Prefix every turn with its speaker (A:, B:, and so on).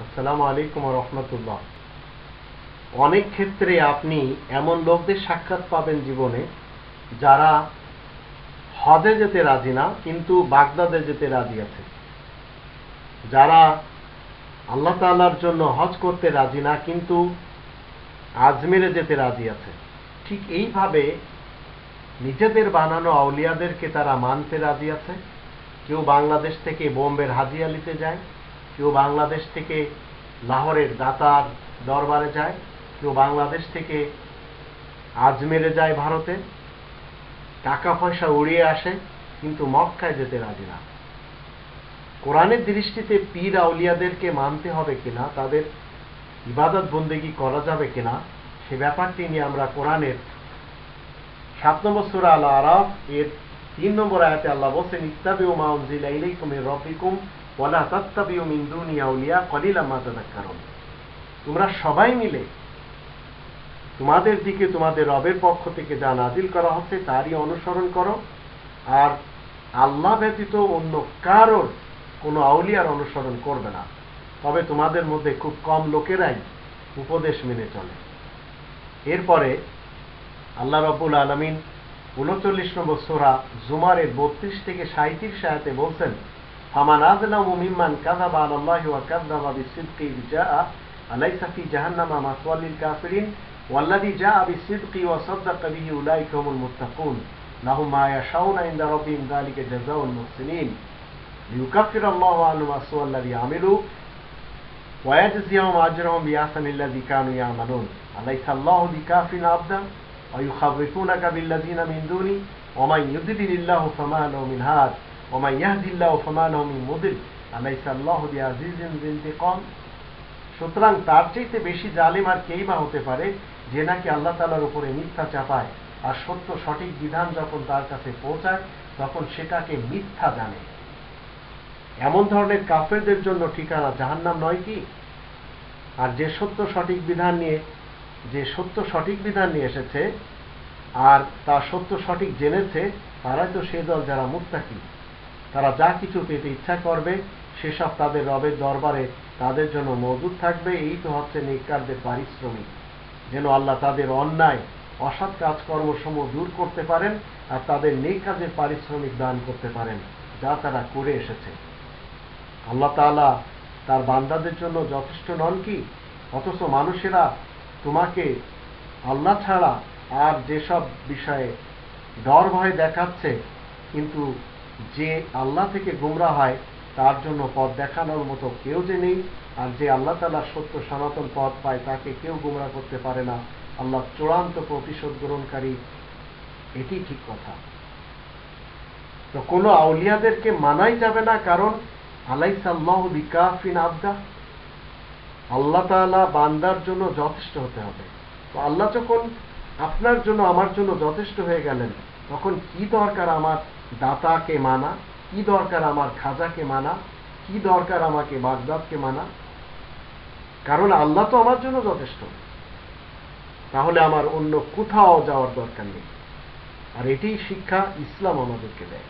A: আসসালামু আলাইকুম রহমতুল্লাহ। অনেক ক্ষেত্রে আপনি এমন লোকদের সাক্ষাৎ পাবেন জীবনে যারা হজে যেতে রাজি না, কিন্তু বাগদাদে যেতে রাজি আছে। যারা আল্লাহ তাআলার জন্য হজ করতে রাজি না, কিন্তু আজমিরে যেতে রাজি আছে। ঠিক এইভাবে নিজেদের বানানো আউলিয়াদেরকে তারা মানতে রাজি আছে। কেউ বাংলাদেশ থেকে বোম্বের হাজি আলিতে যায়, কেউ বাংলাদেশ থেকে লাহোরের দাতার দরবারে যায়, কেউ বাংলাদেশ থেকে আজমেরে যায় ভারতে। টাকা পয়সা উড়িয়ে আসে, কিন্তু মক্কায় যেতে রাজি না। কোরআনের দৃষ্টিতে পীর আউলিয়াদেরকে মানতে হবে কিনা, তাদের ইবাদত বন্দেগি করা যাবে কিনা, সে ব্যাপারটি নিয়ে আমরা কোরআনের সাত নম্বর সুরা আল আরাফ এর তিন নম্বর আয়াতে আল্লাহ বলছেন, ইত্তাবিউ মা উনজিলা ইলাইকুম মির রাব্বিকুম ওয়ালা তাত্তাবিউ মিন দুনি আউলিয়া কলিলা মা তাযাক্কারুন। তোমরা সবাই মিলে তোমাদের দিকে, তোমাদের রবের পক্ষ থেকে যা নাজিল করা হচ্ছে তারই অনুসরণ করো। আর আল্লাহ ব্যতীত অন্য কারোর কোনো আউলিয়ার অনুসরণ করবে না। তবে তোমাদের মধ্যে খুব কম লোকেরাই উপদেশ মেনে চলে। এরপরে আল্লাহ রব্বুল আলমিন উনচল্লিশ নম্বর সোরা জুমারের বত্রিশ থেকে সাঁত্রিশ আয়াতে বলছেন ফামান আজলাম মিম্মান কাযাবা আলাল্লাহি ওয়া কাযাবা বিসিদকি জাআ আলাইসা ফি জাহান্নামা মাসওয়াল কাফিরিন, ওয়াল্লাযী জাআ বিসিদকি ওয়া সাদ্দাকা বিহি উলাইকা হুমুল মুত্তাকুন, লাহুম মা ইয়াশাউনা ইনদা রাব্বিহিম যালিকা জাযাউল মুহসিনিন। লিইউকাফিরা আল্লাহু আনহুম আসওয়া আমিলু ওয়া ইয়াজজিয়াহুম আজরাহুম বিআহসানি কানু ইয়ামালুন। আলাইসা আল্লাহু বিকাফিন আবদা? ويخوفونك بالذين من دوني ومن يضلل الله فما له من هاد ومن يهدي الله فما له من مضل أليس الله بعزيز ذي انتقام সুতরাং তার চাইতে বেশি জালিম আর কেই বা হতে পারে যে নাকি আল্লাহ তালার উপরে মিথ্যা চাপায় আর সত্য সঠিক বিধান যখন তার কাছে পৌঁছায় তখন সেটাকে মিথ্যা জানে এমন ধরনের কাফেরদের জন্য ঠিকানা জাহান্নাম নয় কি আর যে সত্য সঠিক বিধান নিয়ে যে সত্য সঠিক বিধান নিয়ে এসেছে আর তা সত্য সঠিক জেনেছে, তারাই তো সে দল যারা মুত্তাকি। তারা যা কিছু পেতে ইচ্ছা করবে, সেসব তাদের রবের দরবারে তাদের জন্য মজুদ থাকবে। এই তো হচ্ছে নেককারদের পারিশ্রমিক। যেন আল্লাহ তাদের অন্যায়, অসৎ কাজকর্মসমূহ দূর করতে পারেন আর তাদের নেক কাজের পারিশ্রমিক দান করতে পারেন, যা তারা করে এসেছে। আল্লাহ তাআলা তার বান্দাদের জন্য যথেষ্ট নন কি? অথচ মানুষেরা তোমাকে আল্লাহ ছাড়া আর যেসব বিষয়ে ডর ভয় দেখাচ্ছে, কিন্তু যে আল্লাহ থেকে গুমরা হয়, তার জন্য পথ দেখানোর মতো কেউ যে নেই, আর যে আল্লাহ তালা সত্য সনাতন পথ পায়, তাকে কেউ গুমরা করতে পারে না। আল্লাহ চূড়ান্ত প্রতিশোধ গ্রহণকারী, এটি ঠিক কথা। তো কোনো আউলিয়াদেরকে মানাই যাবে না, কারণ আলাইসাল্লাহ বিকাফিন আবদা। আল্লাহ তাআলা বান্দার জন্য যথেষ্ট হতে হবে। তো আল্লাহ যখন আপনার জন্য, আমার জন্য যথেষ্ট হয়ে গেলেন, তখন কি দরকার আমার দাতাকে মানা? কি দরকার আমার খাজাকে মানা? কি দরকার আমাকে বাগদাদকে মানা? কারণ আল্লাহ তো আমার জন্য যথেষ্ট। তাহলে আমার অন্য কোথাও যাওয়ার দরকার নেই। আর এটি শিক্ষা ইসলাম আমাদেরকে দেয়।